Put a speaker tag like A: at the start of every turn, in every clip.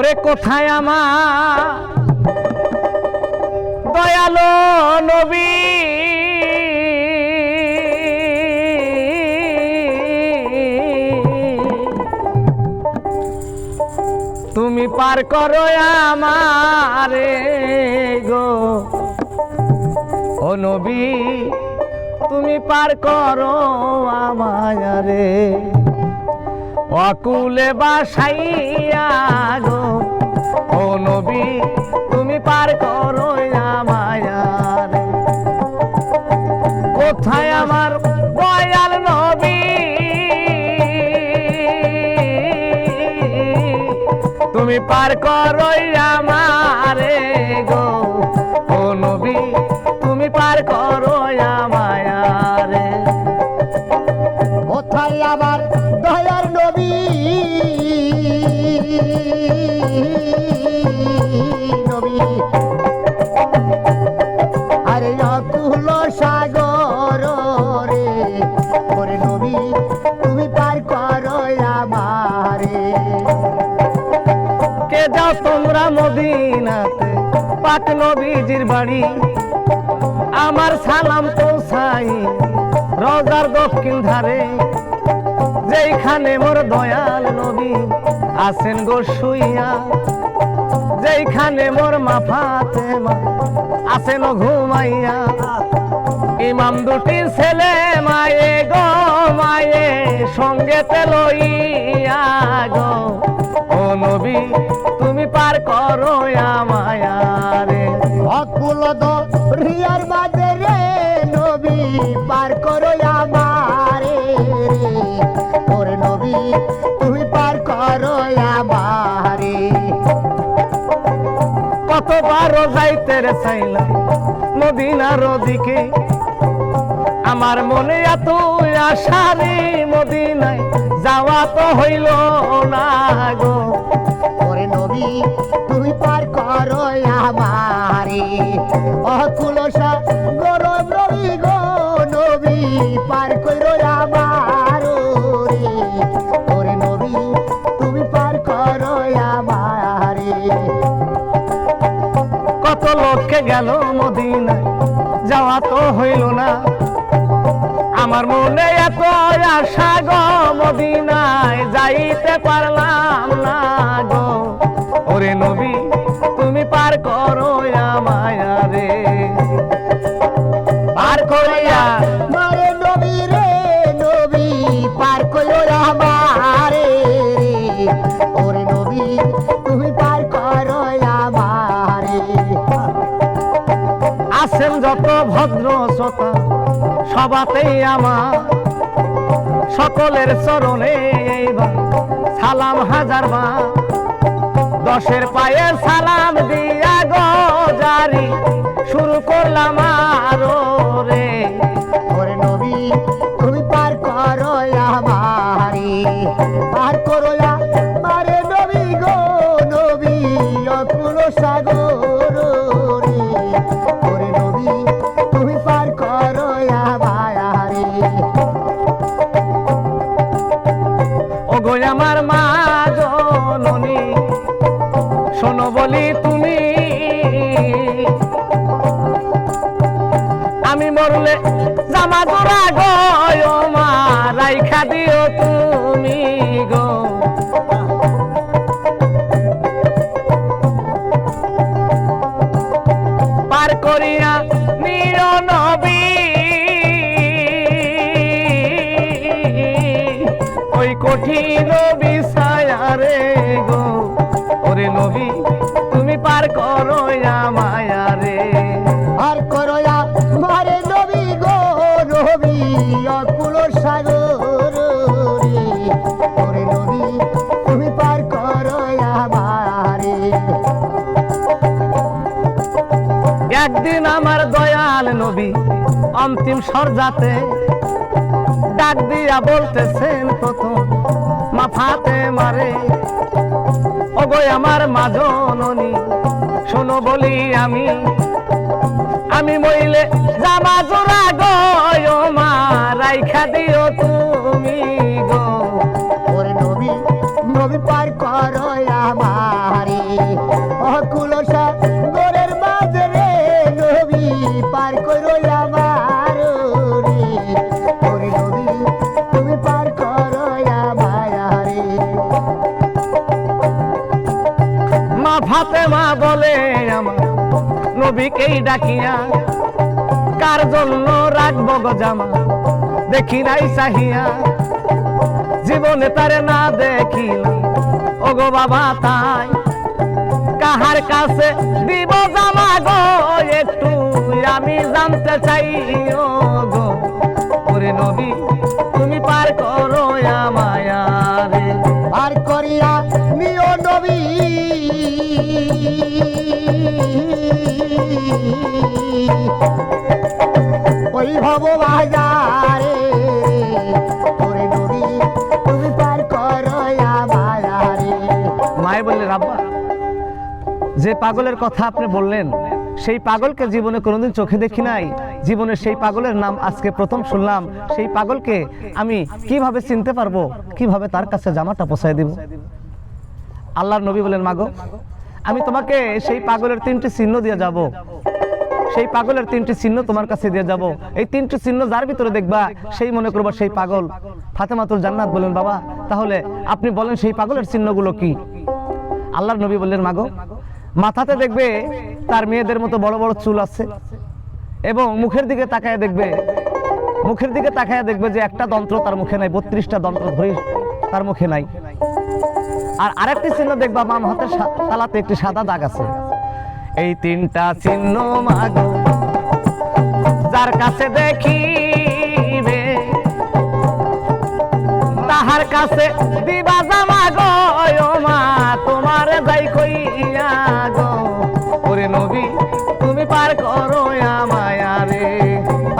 A: ওরে কোথায় আমার? দয়ালো নবী। তুমি পার করো আমারে গো। ও নবী, তুমি পার করো আমারে অকুলে বাসাইয়া গো। ও নবী, তুমি পার করো আমায়ারে কোথায় আমার দয়াল নবী? তুমি পার করো আমারে গো। পাক নবীজির বাড়ি। আমার সালাম পৌঁছাই রোজার দক্ষিণ ধারে। যেইখানে মোর দয়াল নবী আছেন গো শুইয়া। যেইখানে মোর মা ফাতেমা আছেন ঘুমাইয়া। ইমাম দুটির ছেলে মায়ে গো, মায়ে সঙ্গে লইয়া গো। নবী তুমি পার করো আমায়ারে
B: অকুল রিয়ার বাজে রে নবী পার করো আমারে রে। ওরে নবী তুমি পার করো আমারে
A: কতবার যাইতে রে চাইলাম মদিনার দিকে। আমার মনে এত আশারে মদিনায় যাওয়া তো হইল না গো।
B: ওরে নবী তুমি পার করো আমারে। অকুল গরম নবী গো নবী পার করো আমার ওরে। নবী তুমি পার করো আমারে।
A: কত লোককে গেল মদিনায় যাওয়া তো হইল না। আমার মনে এত আশা গো মদিনায় যাইতে পারলাম না গো। ওরে নবী তুমি পার করো আমায়ারে পার করিয়া
B: মারে নবী রে নবী পার করো আমারে রে। ওরে নবী তুমি পার করো আমারে
A: আছেন যত ভদ্র শ্রোতা সবাতেই আমার সকলের চরণে সালাম হাজার বা দশের পায়ে সালাম দিয়া গো জারি, শুরু করলাম আরও রে। একদিন আমার দয়াল নবী অন্তিম সরজাতে ডাক দিয়া বলতেছেন, প্রথম মাথাতে মারে। ওগো আমার মাজননী শোনো বলি আমি আমি মইলে জামা জোড়া গো মা, রাইখা দিও তুমি গো।
B: ওরে নবী নবী পার করো
A: নবীকেই ডাকিয়া, কার জন্য রাখব গো জামা? দেখি নাই চাহিয়া। জীবনে তারে না দেখিল, ওগো বাবা তাই কাহার কাছে দিব জামা গো? একটু আমি জানতে চাই ও গো ওরে নবী, তুমি পার করো আমায়ারে।
B: আর করিয়া নিও নবী। ওই ভব ওরে নবী তুমি পার
A: মায়ে রাব্বা, যে পাগলের কথা আপনি বললেন, সেই পাগলকে জীবনে কোনোদিন চোখে দেখি নাই। জীবনে সেই পাগলের নাম আজকে প্রথম শুনলাম। সেই পাগলকে আমি কীভাবে চিনতে পারব? কীভাবে তার কাছে জামাটা পোষায় দিব? আল্লাহর নবী বলেন মাগো, আমি তোমাকে সেই পাগলের তিনটি চিহ্ন দিয়ে যাব। সেই পাগলের তিনটি চিহ্ন তোমার কাছে দিয়ে যাব। এই তিনটি চিহ্ন যার ভিতরে দেখবা, সেই মনে করবা সেই পাগল। ফাতেমাতুল জান্নাত বলেন বাবা, তাহলে আপনি বলেন সেই পাগলের চিহ্নগুলো কি? আল্লাহর নবী বললেন, মাগো, মাথাতে দেখবে তার মেয়েদের মতো বড় বড় চুল আছে এবং মুখের দিকে তাকায় দেখবে, মুখের দিকে তাকায় দেখবে যে একটা দন্ত্র তার মুখে নাই, বত্রিশটা দন্ত্র ধরি তার মুখে নাই। আর আরেকটি চিহ্ন দেখবা, বাম হাতের তালাতে একটি সাদা দাগ আছে। এই তিনটা চিহ্ন মাগো, যার কাছে দেখিবে, তাহার কাছে দিবা জামা গো মা, তোমার যাই কইয়া গো। ওরে নবী, তুমি পার করো আমায়ারে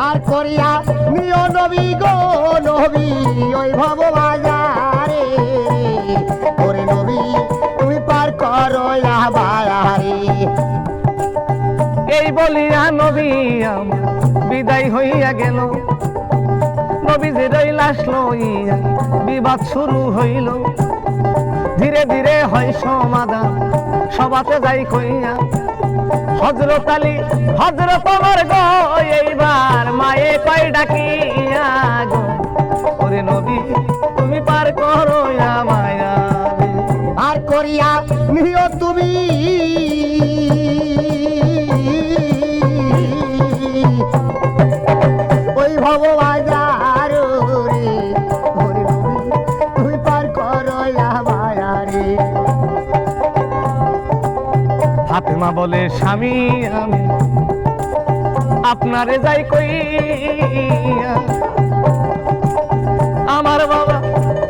B: আর করিয়া নিও নবী গো, নবী।
A: বলিয়া নবী আমার বিদায় হইয়া গেল। নবী যে লাশ লইয়া বিবাদ শুরু হইল। ধীরে ধীরে হয় সমাধান সবাতে যাই কইয়া হজরত আলী হজরত আমার গো, এইবার মায়ে কয় ডাকিয়া গো। ওরে নবী, তুমি পার করো মায়া
B: আর করিয়া নিও তুমি।
A: ফাতেমা বলে স্বামী আমি আপনারে যাই কইয়া আমার বাবা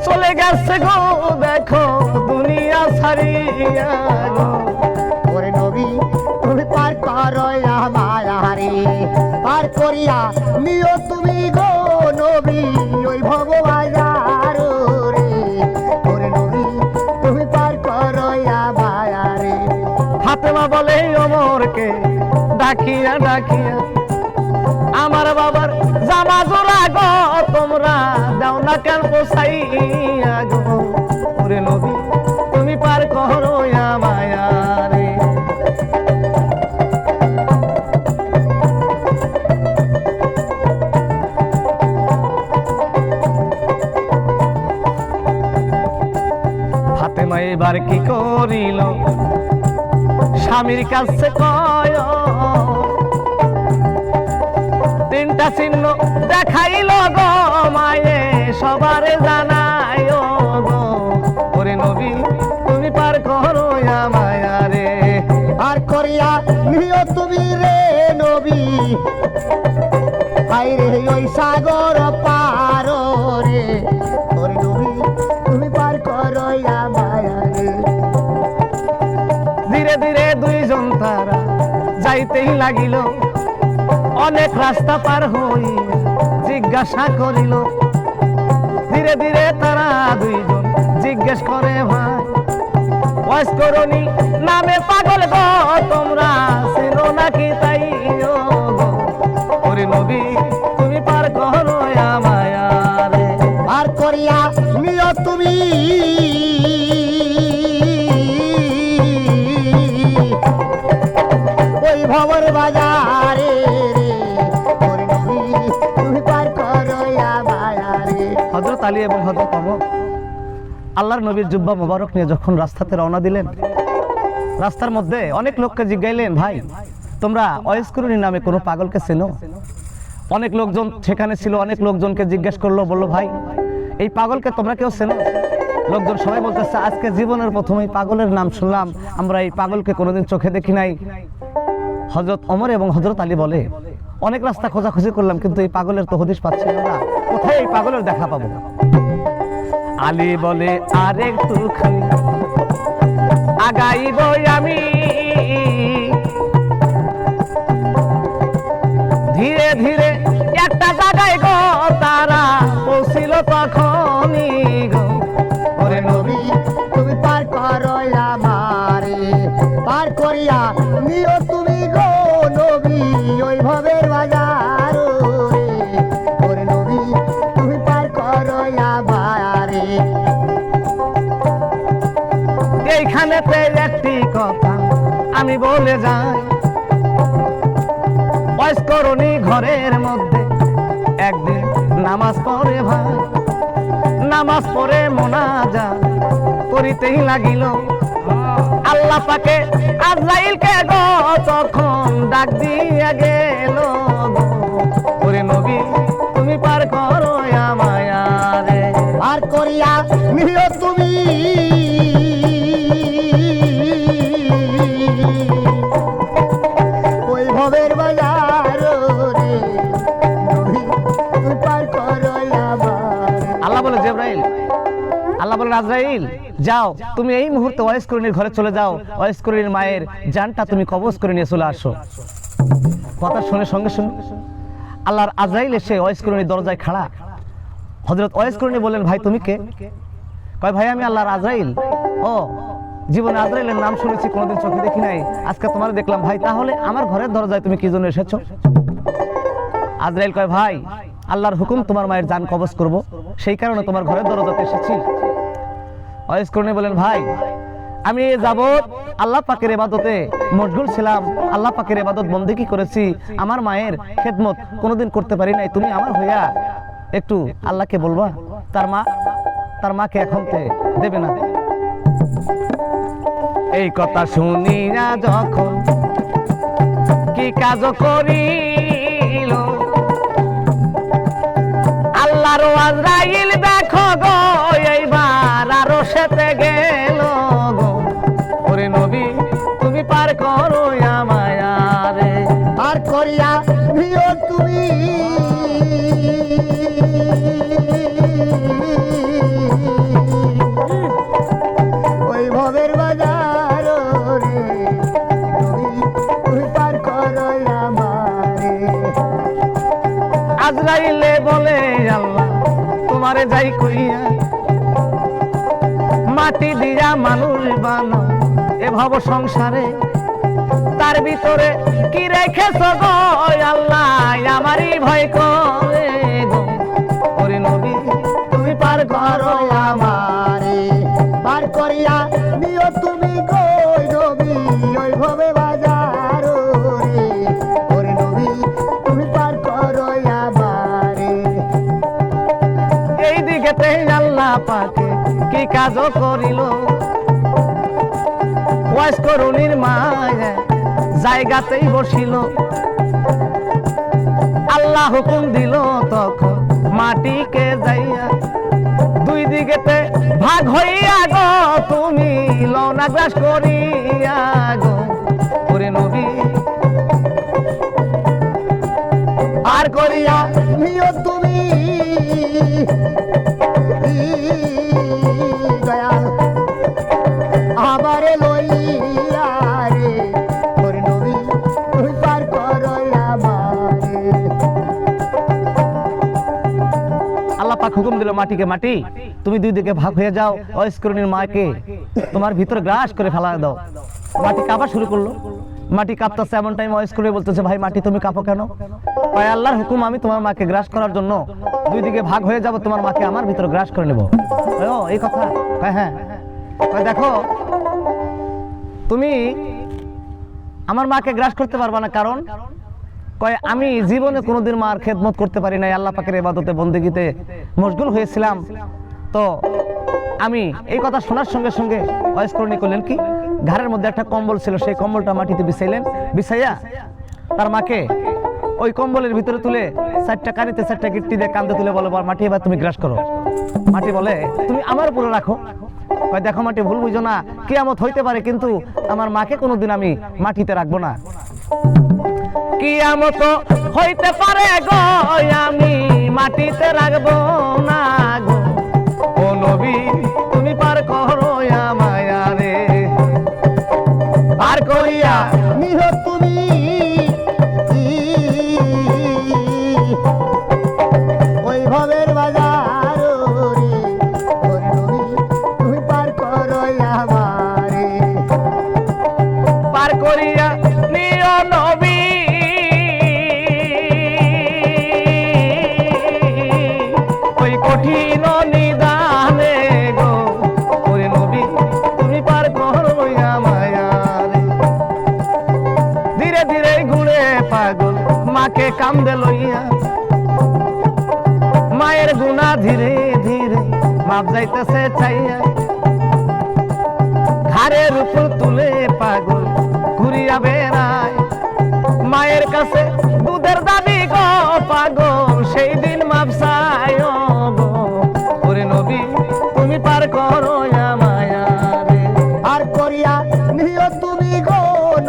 A: চলে গেছে গো দেখো দুনিয়া ছাড়িয়া গো
B: পার করিয়া নিও তুমি গো নবী, ওই ভব বাজার রে। ওরে তুমি পার করো মায়ারে
A: ফাতেমা বলে অমরকে ডাকিয়া ডাকিয়া, আমার বাবার জামা জোড়া গো, তোমরা দাও না কেন পোসাইয়া গো? ওরে নবী এবার কি করিল? স্বামীর কাছে তিনটা চিহ্ন দেখাইল গো মায়ে, সবারে জানাই গো। ওরে নবী, তুমি পার করো মায়া রে।
B: আর করিয়া নিও তুমি রে নবী। হাই রে, ওই সাগর পার রে। নবী, তুমি
A: ধীরে ধীরে দুইজন তারা যাইতেই লাগিল। অনেক রাস্তা পার হই জিজ্ঞাসা করিল, ধীরে ধীরে তারা দুইজন জিজ্ঞেস করে ভাই বয়স করনি নামে পাগল গো, তোমরা চেনো নাকি তাই? নবী, তুমি পার করো মায়া রে।
B: আর করিয়া নিও তুমি।
A: হজরত আলী এবং হজরত অমর আল্লাহর নবীর জুব্বা মোবারক নিয়ে যখন রাস্তাতে রওনা দিলেন, রাস্তার মধ্যে অনেক লোককে জিজ্ঞাইলেন, ভাই, তোমরা অয়স্করণী নামে কোনো পাগলকে চেনো? অনেক লোকজন সেখানে ছিল, অনেক লোকজনকে জিজ্ঞেস করল, বলল, ভাই, এই পাগলকে তোমরা কেউ চেনো? লোকজন সবাই বলতেছে, আজকে জীবনের প্রথম এই পাগলের নাম শুনলাম, আমরা এই পাগলকে কোনোদিন চোখে দেখি নাই। হজরত অমর এবং হজরত আলী বলে অনেক রাস্তা খোঁজাখুঁজি করলাম, কিন্তু এই পাগলের তো হদিশ পাচ্ছি না। কোথায় এই পাগলের দেখা পাবো? আলী বলে, আর একটু খালি আগাইব আমি। ধীরে ধীরে একটা জায়গায় গো, তারা পৌঁছিল তখনই। আমি বলে যাই। বয়স্করণী ঘরের মধ্যে একদিন নামাজ পড়ে ভাই। নামাজ পড়ে মোনাজা করিতেই লাগিল। আল্লাহ পাকে আজরাইলকে গো, তখন ডাক দিয়ে গেল। ওরে নবী আজরাইল যাও, তুমি এই মুহূর্তে ওয়াইসকরণীর ঘরে চলে যাও। ওয়াইসকরণীর মায়ের জানটা তুমি কবজ করে নিয়ে চলে আসো। কথা শুনে সঙ্গে সঙ্গে আল্লাহর আজরাইল এসে ওয়াইসকরণীর দরজায় খাড়া। হজরত ওয়াইসকরণী বললেন, ভাই, তুমি কে? কয়, ভাই, আমি আল্লাহর আজরাইল। ও, জীবনে আজরাইলের নাম শুনেছি, কোনোদিন চোখে দেখি নাই। আজকে তোমার দেখলাম। ভাই, তাহলে আমার ঘরের দরজায় তুমি কি জন্য এসেছ? আজরাইল কয়, ভাই, আল্লাহর হুকুম তোমার মায়ের জান কবজ করব। সেই কারণে তোমার ঘরের দরজাতে এসেছি। বলেন, ভাই, আমি আল্লাহ পাকের এবাদতে মশগুল ছিলাম। আল্লাহ পাকের এবাদত বন্দিকি করেছি? আমার মায়ের খেদমত কোনোদিন করতে পারি নাই। তুমি আমার হইয়া একটু আল্লাহকে বলবা? তার মা, তার মাকে এখন দেবে না। এই কথা শুনিয়া যখন কি কাজ করিল? আল্লাহর আজরাইল যাই কইয়া মাটি দিয়া মানুষ বানো এ ভব সংসারে। তার ভিতরে কি রেখেছ গো? আল্লাহ, আমারই ভয় করে গো। নবী, তুমি পার করো
B: আমারে
A: পাকে কি কাজ করিল? করুণীর মায়া জায়গাতেই বসিল। আল্লাহ হুকুম দিল তখন মাটিকে যাইয়া, দুই দিকেতে ভাগ হইয়া গো, তুমি গ্রাস করিয়া গো, ওরে নবী।
B: পার করিয়া নিও
A: মাটিকে মাটি, তুমি দুই দিকে ভাগ হয়ে যাও, অস্করণীর মাকে। তোমার ভিতরে গ্রাস করে ফেলা দাও। মাটি কাঁপা শুরু করল। মাটি কাঁপতেছে এমন টাইম অস্করণী বলতেছে, ভাই, মাটি তুমি কাঁপো কেন? ভাই আল্লাহর হুকুম, আমি তোমার মাকে গ্রাস করার জন্য দুই দিকে ভাগ হয়ে যাব, তোমার মাকে আমার ভিতরে গ্রাস করে নেব। এই কথা? কয় হ্যাঁ। দেখো, তুমি আমার মাকে গ্রাস করতে পারবা না, কারণ কয় আমি জীবনে কোনোদিন মার খেদমত করতে পারি নাই আল্লাহ পাকের ইবাদতে বন্দেগীতে মশগুল হয়েছিলাম। তো আমি এই কথা শোনার সঙ্গে সঙ্গে অয়স্করণী করলেন কি? ঘরের মধ্যে একটা কম্বল ছিল সেই কম্বলটা মাটিতে বিছাইলেন বিছাইয়া তার মাকে ওই কম্বলের ভিতরে তুলে চারটা কানিতে চারটা গিট্টি দিয়ে কান্দে তুলে বলে "বাবা, মাটি এবার তুমি গ্রাস করো। মাটি বলে তুমি আমার উপরে রাখো। কয় দেখো মাটি ভুল বুঝো না কেয়ামত হইতে পারে কিন্তু আমার মাকে কোনোদিন আমি মাটিতে রাখব না। কিয়ামত হইতে পারে গো, আমি মাটিতে রাখব না গো। ও নবী, তুমি পার করো মায়ারে পার করিয়া কঠিন নিদানে গো। ওরে নবী, তুমি পার ধীরে ধীরে ঘুরে পাগল, মাকে কান্দে লইয়া। মায়ের গুণা ধীরে ধীরে মাপ যাইতেছে চাইয়া। ঘাড়ের উপর তুলে পাগল, ঘুরিয়া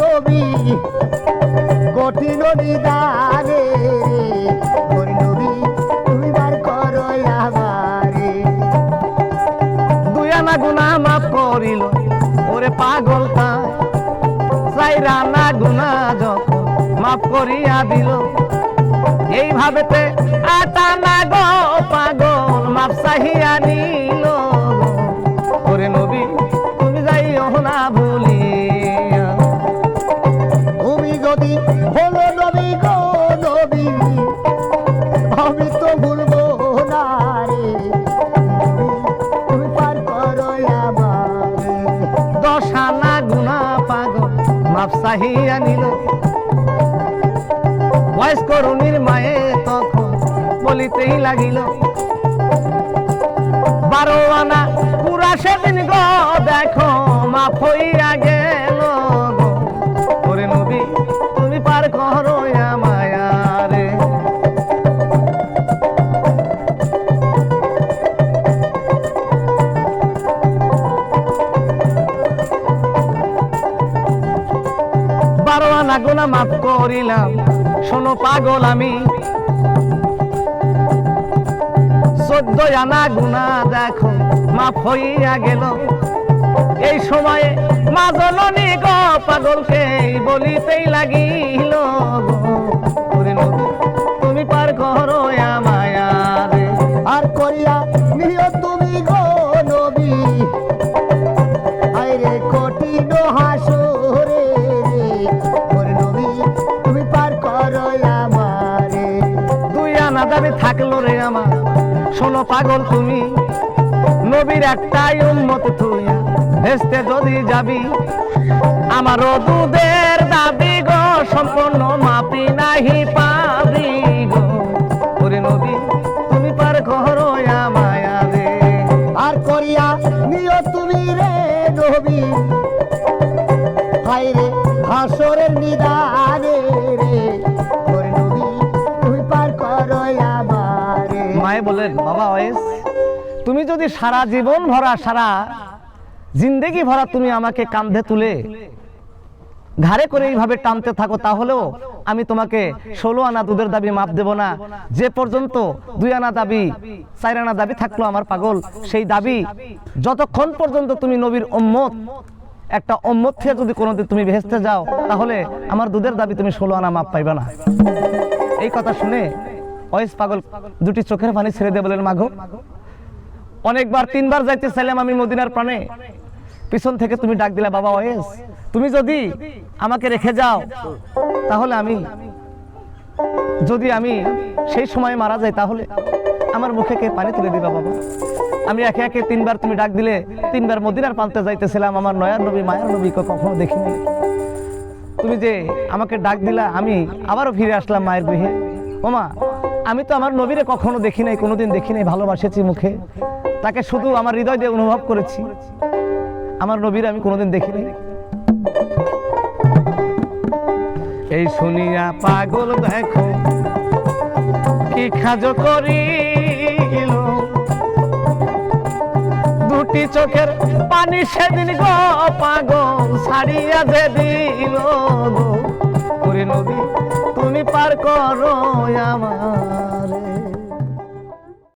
A: নবী
B: কঠিন নিদানে নবী তুমি পার করো আমারে।
A: দুই আনা গুনা মাফ করিল, ওরে পাগল তাই। চাইরা না গুনা যখন মাফ করিয়া দিল। এইভাবেতে আটা না গো পাগল মাপ চাহিয়া নিল। চাহিয়া নিল। বয়স করুণীর মায়ে তখন বলিতেই লাগিল, বারো আনা পুরা সেদিন গো দেখো মা গো গোনা মাফ করিলাম। শোনো পাগল আমি। চোদ্দ আনা গুনা দেখো, মাফ হইয়া গেল। এই সময়ে মা জননী পাগল পাগলকে বলিতেই লাগিল গো। তুমি পার করো মায়ারে দাবি থাকল রে আমার। শোনো পাগল তুমি, নবীর একটাই উন্মত তুই। ভেস্তে যদি যাবি আমারও দুধের দাবি গো, সম্পূর্ণ মাপি নাহি পাবি গো। ওরে নবী, তুমি পার করো মায়া রে
B: আর করিয়া নিও তুমি রে নবী। হাইরে হাসরের নিদানে।
A: যদি সারা জীবন ভরা, সারা জিন্দেগি ভরা তুমি আমাকে কাঁধে তুলে, ঘাড়ে করে এইভাবে টানতে থাকো, তাহলেও আমি তোমাকে ষোলো আনা দুধের দাবি মাপ দেব না। যে পর্যন্ত দুই আনা দাবি, চার আনা দাবি থাকল আমার পাগল, সেই দাবি যতক্ষণ পর্যন্ত তুমি নবীর উম্মত, একটা উম্মত থেকে যদি কোনোদিন তুমি ভেস্তে যাও, তাহলে আমার দুধের দাবি তুমি ষোলো আনা মাপ পাইবে না। এই কথা শুনে অয়েস পাগল দুটি চোখের পানি ছেড়ে দিয়ে বলেন মাগো অনেকবার, তিনবার যাইতে চাইলাম আমি মদিনার প্রাণে। পিছন থেকে তুমি ডাক দিলে, বাবা ওয়েস, তুমি যদি আমাকে রেখে যাও, তাহলে আমি, যদি আমি সেই সময় মারা যাই, তাহলে আমার মুখে কে পানি তুলে দিবা, বাবা? আমি একে একে তিনবার তুমি ডাক দিলে, তিনবার মদিনার প্রান্তে যাইতেছিলাম, আমার নয়ার নবী, মায়ার নবীকে কখনো দেখিনি। তুমি যে আমাকে ডাক দিলা, আমি আবারও ফিরে আসলাম মায়ের গৃহে। ওমা, আমি তো আমার নবীরে কখনো দেখি নাই, কোনোদিন দেখি নাই, ভালোবাসেছি মুখে। তাকে শুধু আমার হৃদয় দিয়ে অনুভব করেছি। আমার নবীর আমি কোনোদিন দেখিনি। এই শুনিয়া পাগল দেখো, কি খাজ করি দুটি চোখের পানি সেদিন গ পাগল ছাড়িয়া যে দিল নদী তুমি পার করো আমার।